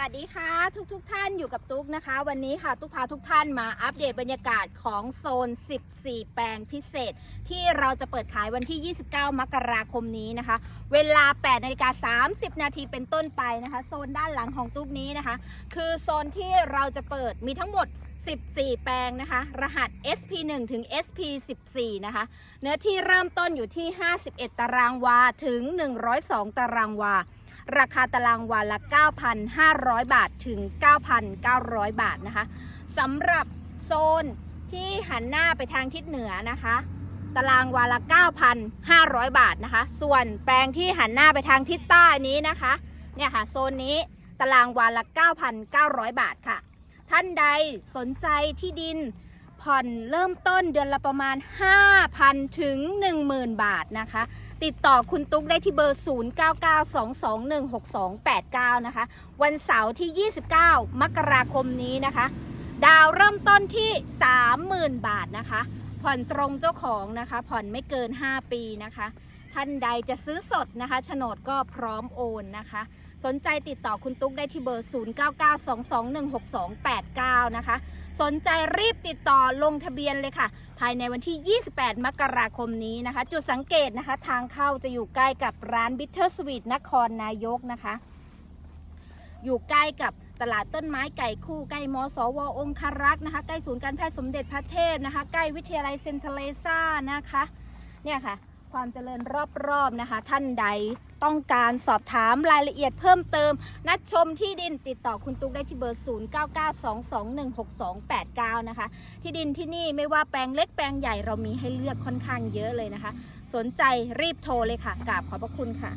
วัสดีค่ะทุกทุกท่านอยู่กับตุ๊กนะคะ วันนี้ค่ะตุ๊กพาทุกท่านมาอัปเดตบรรยากาศของโซน 14 แปลงพิเศษ ที่เราจะเปิดขายวันที่ 29 มกราคมนี้นะคะ เวลา8นาฬิกา30 นาทีเป็นต้นไปนะคะ โซนด้านหลังของตุ๊กนี้นะคะ คือโซนที่เราจะเปิดมีทั้งหมด 14 แปลงนะคะ รหัส SP1 ถึง SP14 นะคะ เนื้อที่เริ่มต้นอยู่ที่ 51 ตารางวาถึง 102 ตารางวา ราคาตารางวาละ 9,500 บาทถึง 9,900 บาทนะคะสำหรับโซนที่หันหน้าไปทางทิศเหนือนะคะ ตารางวาละ 9,500 บาทนะคะ ส่วนแปลงที่หันหน้าไปทางทิศใต้นี้นะคะ เนี่ยค่ะโซนนี้ตารางวาละ 9,900 บาทค่ะ ท่านใดสนใจที่ดิน ผ่อนเริ่มต้นเดือนละประมาณ 5,000 ถึง 10,000 บาทนะคะ ติดต่อคุณตุ๊กได้ที่เบอร์ 0992216289 นะคะ วันเสาร์ที่ 29 มกราคมนี้นะคะ ดาวเริ่มต้นที่ 30,000 บาทนะคะ ผ่อนตรงเจ้าของนะคะ ผ่อนไม่เกิน 5 ปีนะคะ ท่านใดจะซื้อสดนะคะโฉนดก็พร้อมโอนนะคะ สนใจติดต่อคุณตุ๊กได้ที่เบอร์ 0992216289 นะคะ สนใจรีบติดต่อลงทะเบียนเลยค่ะ ภายในวันที่ 28 มกราคมนี้นะคะ จุดสังเกตนะคะ ทางเข้าจะอยู่ใกล้กับร้านบิทเทอร์สวีทนครนายกนะคะ อยู่ใกล้กับตลาดต้นไม้ไก่คู่ใกล้มสวองคารักษ์นะคะใกล้ศูนย์การแพทย์สมเด็จพระเทพนะคะ ใกล้วิทยาลัยเซนเทเลซ่านะคะ เนี่ยค่ะ ความเจริญรอบๆนะคะ ท่านใดต้องการสอบถามรายละเอียดเพิ่มเติม นัดชมที่ดินติดต่อคุณตุ๊กได้ที่เบอร์ 0992216289 นะคะ ที่ดินที่นี่ไม่ว่าแปลงเล็กแปลงใหญ่เรามีให้เลือกค่อนข้างเยอะเลยนะคะ สนใจรีบโทรเลยค่ะกราบขอบพระคุณค่ะ